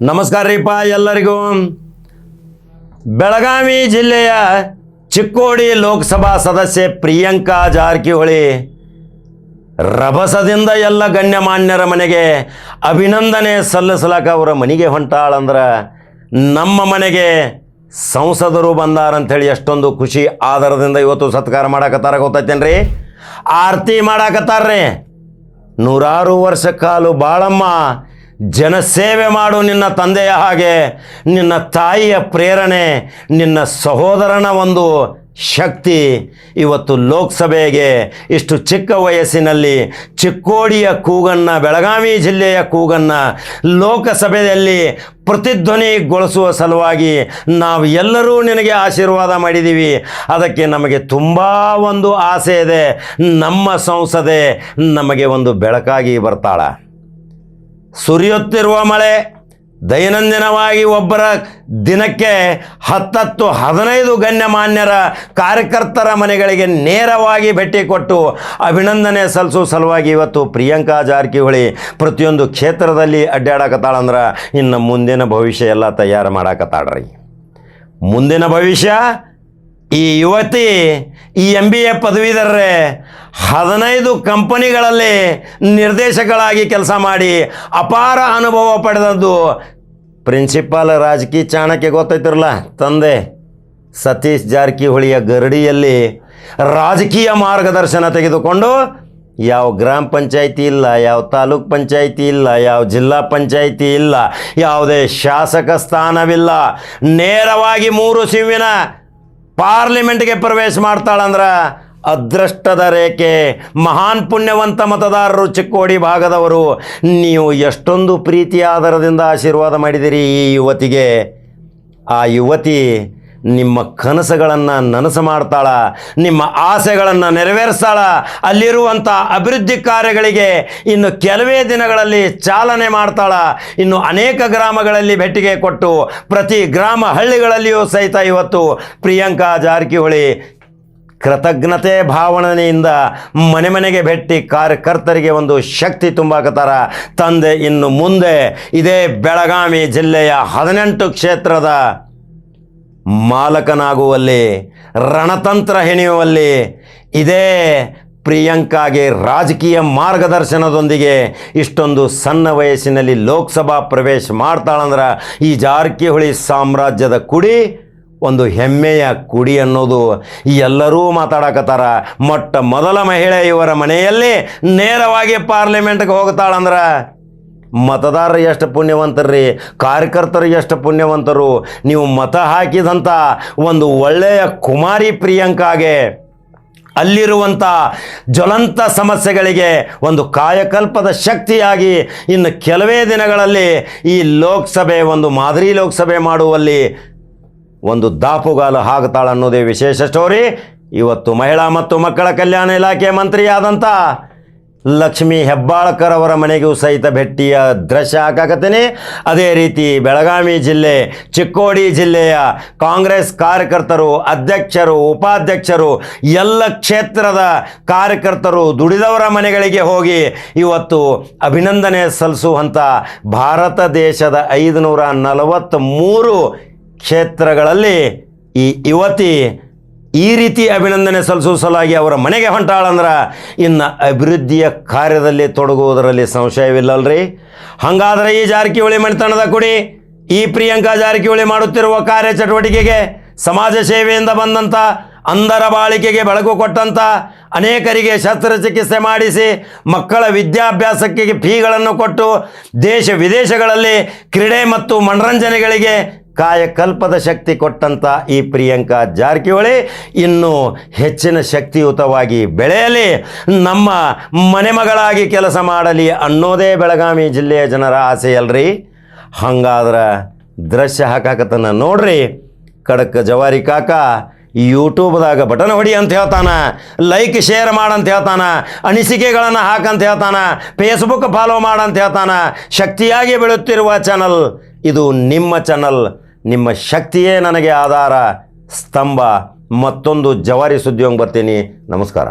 ನಮಸ್ಕಾರ ರೀಪ ಎಲ್ಲರಿಗೂ. ಬೆಳಗಾವಿ ಜಿಲ್ಲೆಯ ಚಿಕ್ಕೋಡಿ ಲೋಕಸಭಾ ಸದಸ್ಯೆ ಪ್ರಿಯಾಂಕಾ ಜಾರಕಿಹೊಳಿ ರಭಸದಿಂದ ಎಲ್ಲ ಗಣ್ಯಮಾನ್ಯರ ಮನೆಗೆ ಅಭಿನಂದನೆ ಸಲ್ಲಿಸಲಕ್ಕ ಅವರ ಮನೆಗೆ ಹೊಂಟಾಳಂದ್ರೆ ನಮ್ಮ ಮನೆಗೆ ಸಂಸದರು ಬಂದಾರಂಥೇಳಿ ಎಷ್ಟೊಂದು ಖುಷಿ ಆಧಾರದಿಂದ ಇವತ್ತು ಸತ್ಕಾರ ಮಾಡಾಕತ್ತಾರ ಗೊತ್ತೈತೇನ್ರಿ? ಆರತಿ ಮಾಡಾಕತ್ತಾರ್ರಿ. ನೂರಾರು ವರ್ಷ ಕಾಲು ಬಾಳಮ್ಮ ಜನಸೇವೆ ಮಾಡು ನಿನ್ನ ತಂದೆಯ ಹಾಗೆ, ನಿನ್ನ ತಾಯಿಯ ಪ್ರೇರಣೆ, ನಿನ್ನ ಸಹೋದರನ ಒಂದು ಶಕ್ತಿ ಇವತ್ತು ಲೋಕಸಭೆಗೆ ಇಷ್ಟು ಚಿಕ್ಕ ವಯಸ್ಸಿನಲ್ಲಿ ಚಿಕ್ಕೋಡಿಯ ಕೂಗನ್ನು, ಬೆಳಗಾವಿ ಜಿಲ್ಲೆಯ ಕೂಗನ್ನು ಲೋಕಸಭೆಯಲ್ಲಿ ಪ್ರತಿಧ್ವನಿಗೊಳಿಸುವ ಸಲುವಾಗಿ ನಾವು ಎಲ್ಲರೂ ನಿನಗೆ ಆಶೀರ್ವಾದ ಮಾಡಿದ್ದೀವಿ. ಅದಕ್ಕೆ ನಮಗೆ ತುಂಬ ಒಂದು ಆಸೆ ಇದೆ. ನಮ್ಮ ಸಂಸದೆ ನಮಗೆ ಒಂದು ಬೆಳಕಾಗಿ ಬರ್ತಾಳ. ಸುರಿಯುತ್ತಿರುವ ಮಳೆ ದೈನಂದಿನವಾಗಿ ಒಬ್ಬರ ದಿನಕ್ಕೆ ಹತ್ತತ್ತು ಹದಿನೈದು ಗಣ್ಯಮಾನ್ಯರ ಕಾರ್ಯಕರ್ತರ ಮನೆಗಳಿಗೆ ನೇರವಾಗಿ ಭೇಟಿ ಕೊಟ್ಟು ಅಭಿನಂದನೆ ಸಲ್ಲಿಸುವ ಸಲುವಾಗಿ ಇವತ್ತು ಪ್ರಿಯಾಂಕಾ ಜಾರಕಿಹೊಳಿ ಪ್ರತಿಯೊಂದು ಕ್ಷೇತ್ರದಲ್ಲಿ ಅಡ್ಡಾಡಕತ್ತಾಳಂದ್ರೆ ಇನ್ನು ಮುಂದಿನ ಭವಿಷ್ಯ ಎಲ್ಲ ತಯಾರು ಮಾಡಾಕತ್ತಾಳ್ರಿ. ಮುಂದಿನ ಭವಿಷ್ಯ ಈ ಯುವತಿ, ಈ ಎಂ ಬಿ ಎ ಪದವೀಧರರೇ ಹದಿನೈದು ಕಂಪನಿಗಳಲ್ಲಿ ನಿರ್ದೇಶಕಳಾಗಿ ಕೆಲಸ ಮಾಡಿ ಅಪಾರ ಅನುಭವ ಪಡೆದದ್ದು ಪ್ರಿನ್ಸಿಪಾಲ್ ರಾಜಕೀಯ ಚಾಣಕ್ಯ ಗೊತ್ತೈತಿರಲ್ಲ? ತಂದೆ ಸತೀಶ್ ಜಾರಕಿಹೊಳಿಯ ಗರಡಿಯಲ್ಲಿ ರಾಜಕೀಯ ಮಾರ್ಗದರ್ಶನ ತೆಗೆದುಕೊಂಡು ಯಾವ ಗ್ರಾಮ ಪಂಚಾಯಿತಿ ಇಲ್ಲ, ಯಾವ ತಾಲೂಕ್ ಪಂಚಾಯಿತಿ ಇಲ್ಲ, ಯಾವ ಜಿಲ್ಲಾ ಪಂಚಾಯಿತಿ ಇಲ್ಲ, ಯಾವುದೇ ಶಾಸಕ ಸ್ಥಾನವಿಲ್ಲ. ನೇರವಾಗಿ ಮೂರು ಸಿವಿನ ಪಾರ್ಲಿಮೆಂಟ್ಗೆ ಪ್ರವೇಶ ಮಾಡ್ತಾಳಂದ್ರೆ ಅದೃಷ್ಟದ ರೇಖೆ. ಮಹಾನ್ ಪುಣ್ಯವಂತ ಮತದಾರರು ಚಿಕ್ಕೋಡಿ ಭಾಗದವರು, ನೀವು ಎಷ್ಟೊಂದು ಪ್ರೀತಿ ಆಧಾರದಿಂದ ಆಶೀರ್ವಾದ ಮಾಡಿದಿರಿ ಈ ಯುವತಿಗೆ. ಆ ಯುವತಿ ನಿಮ್ಮ ಕನಸುಗಳನ್ನು ನನಸು ಮಾಡ್ತಾಳ, ನಿಮ್ಮ ಆಸೆಗಳನ್ನು ನೆರವೇರಿಸ್ತಾಳ. ಅಲ್ಲಿರುವಂಥ ಅಭಿವೃದ್ಧಿ ಕಾರ್ಯಗಳಿಗೆ ಇನ್ನು ಕೆಲವೇ ದಿನಗಳಲ್ಲಿ ಚಾಲನೆ ಮಾಡ್ತಾಳ. ಇನ್ನು ಅನೇಕ ಗ್ರಾಮಗಳಲ್ಲಿ ಭೇಟಿಗೆ ಕೊಟ್ಟು ಪ್ರತಿ ಗ್ರಾಮ ಹಳ್ಳಿಗಳಲ್ಲಿಯೂ ಸಹಿತ ಇವತ್ತು ಪ್ರಿಯಾಂಕಾ ಜಾರಕಿಹೊಳಿ ಕೃತಜ್ಞತೆ ಭಾವನೆಯಿಂದ ಮನೆ ಮನೆಗೆ ಭೇಟಿ ಕಾರ್ಯಕರ್ತರಿಗೆ ಒಂದು ಶಕ್ತಿ ತುಂಬಾಕತ್ತಾರ ತಂದೆ ಇನ್ನು ಮುಂದೆ ಇದೇ ಬೆಳಗಾವಿ ಜಿಲ್ಲೆಯ ಹದಿನೆಂಟು ಕ್ಷೇತ್ರದ ಮಾಲಕನಾಗುವಲ್ಲಿ, ರಣತಂತ್ರ ಹೆಣೆಯುವಲ್ಲಿ, ಇದೇ ಪ್ರಿಯಾಂಕಾಗೆ ರಾಜಕೀಯ ಮಾರ್ಗದರ್ಶನದೊಂದಿಗೆ ಇಷ್ಟೊಂದು ಸಣ್ಣ ವಯಸ್ಸಿನಲ್ಲಿ ಲೋಕಸಭಾ ಪ್ರವೇಶ ಮಾಡ್ತಾಳಂದ್ರೆ ಈ ಜಾರಕಿಹೊಳಿ ಸಾಮ್ರಾಜ್ಯದ ಕುಡಿ ಒಂದು ಹೆಮ್ಮೆಯ ಕುಡಿ ಅನ್ನೋದು ಎಲ್ಲರೂ ಮಾತಾಡಕತ್ತಾರ. ಮೊಟ್ಟ ಮೊದಲ ಮಹಿಳೆ ಇವರ ಮನೆಯಲ್ಲಿ ನೇರವಾಗಿ ಪಾರ್ಲಿಮೆಂಟ್ಗೆ ಹೋಗ್ತಾಳಂದ್ರೆ ಮತದಾರರು ಎಷ್ಟು ಪುಣ್ಯವಂತರ್ರಿ ಕಾರ್ಯಕರ್ತರು ಎಷ್ಟು ಪುಣ್ಯವಂತರು. ನೀವು ಮತ ಹಾಕಿದಂಥ ಒಂದು ಒಳ್ಳೆಯ ಕುಮಾರಿ ಪ್ರಿಯಾಂಕಾಗೆ ಅಲ್ಲಿರುವಂಥ ಜ್ವಲಂತ ಸಮಸ್ಯೆಗಳಿಗೆ ಒಂದು ಕಾಯಕಲ್ಪದ ಶಕ್ತಿಯಾಗಿ ಇನ್ನು ಕೆಲವೇ ದಿನಗಳಲ್ಲಿ ಈ ಲೋಕಸಭೆ, ಒಂದು ಮಾದರಿ ಲೋಕಸಭೆ ಮಾಡುವಲ್ಲಿ ಒಂದು ದಾಪುಗಾಲು ಹಾಕ್ತಾಳೆ ಅನ್ನೋದೇ ವಿಶೇಷ ಸ್ಟೋರಿ ಇವತ್ತು ಮಹಿಳಾ ಮತ್ತು ಮಕ್ಕಳ ಕಲ್ಯಾಣ ಇಲಾಖೆ ಮಂತ್ರಿಯಾದಂಥ ಲಕ್ಷ್ಮೀ ಹೆಬ್ಬಾಳ್ಕರ್ ಅವರ ಮನೆಗೂ ಸಹಿತ ಭೇಟಿಯ ದೃಶ್ಯ ಹಾಕಾಕತ್ತೀನಿ. ಅದೇ ರೀತಿ ಬೆಳಗಾವಿ ಜಿಲ್ಲೆ, ಚಿಕ್ಕೋಡಿ ಜಿಲ್ಲೆಯ ಕಾಂಗ್ರೆಸ್ ಕಾರ್ಯಕರ್ತರು, ಅಧ್ಯಕ್ಷರು, ಉಪಾಧ್ಯಕ್ಷರು, ಎಲ್ಲ ಕ್ಷೇತ್ರದ ಕಾರ್ಯಕರ್ತರು ದುಡಿದವರ ಮನೆಗಳಿಗೆ ಹೋಗಿ ಇವತ್ತು ಅಭಿನಂದನೆ ಸಲ್ಲಿಸುವಂಥ ಭಾರತ ದೇಶದ ಐದುನೂರ ನಲವತ್ತ್ಮೂರು ಕ್ಷೇತ್ರಗಳಲ್ಲಿ ಈ ಯುವತಿ ಈ ರೀತಿ ಅಭಿನಂದನೆ ಸಲ್ಲಿಸುವ ಸಲುವಾಗಿ ಅವರ ಮನೆಗೆ ಹೊಂಟಾಳಂದ್ರೆ ಇನ್ನು ಅಭಿವೃದ್ಧಿಯ ಕಾರ್ಯದಲ್ಲಿ ತೊಡಗುವುದರಲ್ಲಿ ಸಂಶಯವಿಲ್ಲಲ್ರಿ. ಹಾಗಾದರೆ ಈ ಜಾರಕಿಹೊಳಿ ಮನೆತನದ ಕುಡಿ, ಈ ಪ್ರಿಯಾಂಕಾ ಜಾರಕಿಹೊಳಿ ಮಾಡುತ್ತಿರುವ ಕಾರ್ಯ ಚಟುವಟಿಕೆಗೆ ಸಮಾಜ ಸೇವೆಯಿಂದ ಬಂದಂಥ ಅಂಧರ ಬಾಳಿಕೆಗೆ ಬೆಳಕು ಕೊಟ್ಟಂಥ ಅನೇಕರಿಗೆ ಶಸ್ತ್ರಚಿಕಿತ್ಸೆ ಮಾಡಿಸಿ, ಮಕ್ಕಳ ವಿದ್ಯಾಭ್ಯಾಸಕ್ಕೆ ಫೀಗಳನ್ನು ಕೊಟ್ಟು ದೇಶ ವಿದೇಶಗಳಲ್ಲಿ ಕ್ರೀಡೆ ಮತ್ತು ಮನರಂಜನೆಗಳಿಗೆ ಕಾಯಕಲ್ಪದ ಶಕ್ತಿ ಕೊಟ್ಟಂಥ ಈ ಪ್ರಿಯಾಂಕಾ ಜಾರಕಿಹೊಳಿ ಇನ್ನೂ ಹೆಚ್ಚಿನ ಶಕ್ತಿಯುತವಾಗಿ ಬೆಳೆಯಲಿ, ನಮ್ಮ ಮನೆಮಗಳಾಗಿ ಕೆಲಸ ಮಾಡಲಿ ಅನ್ನೋದೇ ಬೆಳಗಾವಿ ಜಿಲ್ಲೆಯ ಜನರ ಆಸೆ ಅಲ್ರಿ. ಹಂಗಾದ್ರೆ ದೃಶ್ಯ ಹಾಕಾಕತ್ತನ ನೋಡ್ರಿ. ಕಡಕ್ ಜವಾರಿ ಕಾಕ ಯೂಟ್ಯೂಬ್ದಾಗ ಬಟನ್ ಹೊಡಿ ಅಂತ ಹೇಳ್ತಾನ, ಲೈಕ್, ಶೇರ್ ಮಾಡಂತ ಹೇಳ್ತಾನ, ಅನಿಸಿಕೆಗಳನ್ನು ಹಾಕಂತ ಹೇಳ್ತಾನ ಫೇಸ್ಬುಕ್ ಫಾಲೋ ಮಾಡಂತ ಹೇಳ್ತಾನ, ಶಕ್ತಿಯಾಗಿ ಬೆಳೆಯುತ್ತಿರುವ ಚಾನಲ್ ಇದು ನಿಮ್ಮ ಚಾನಲ್ ನಿಮ್ಮ ಶಕ್ತಿಯೇ ನನಗೆ ಆಧಾರ ಸ್ತಂಭ ಮತ್ತೊಂದು ಜವಾರಿ ಸುದ್ದಿಯೊಂಗೆ ಬರ್ತೀನಿ. ನಮಸ್ಕಾರ.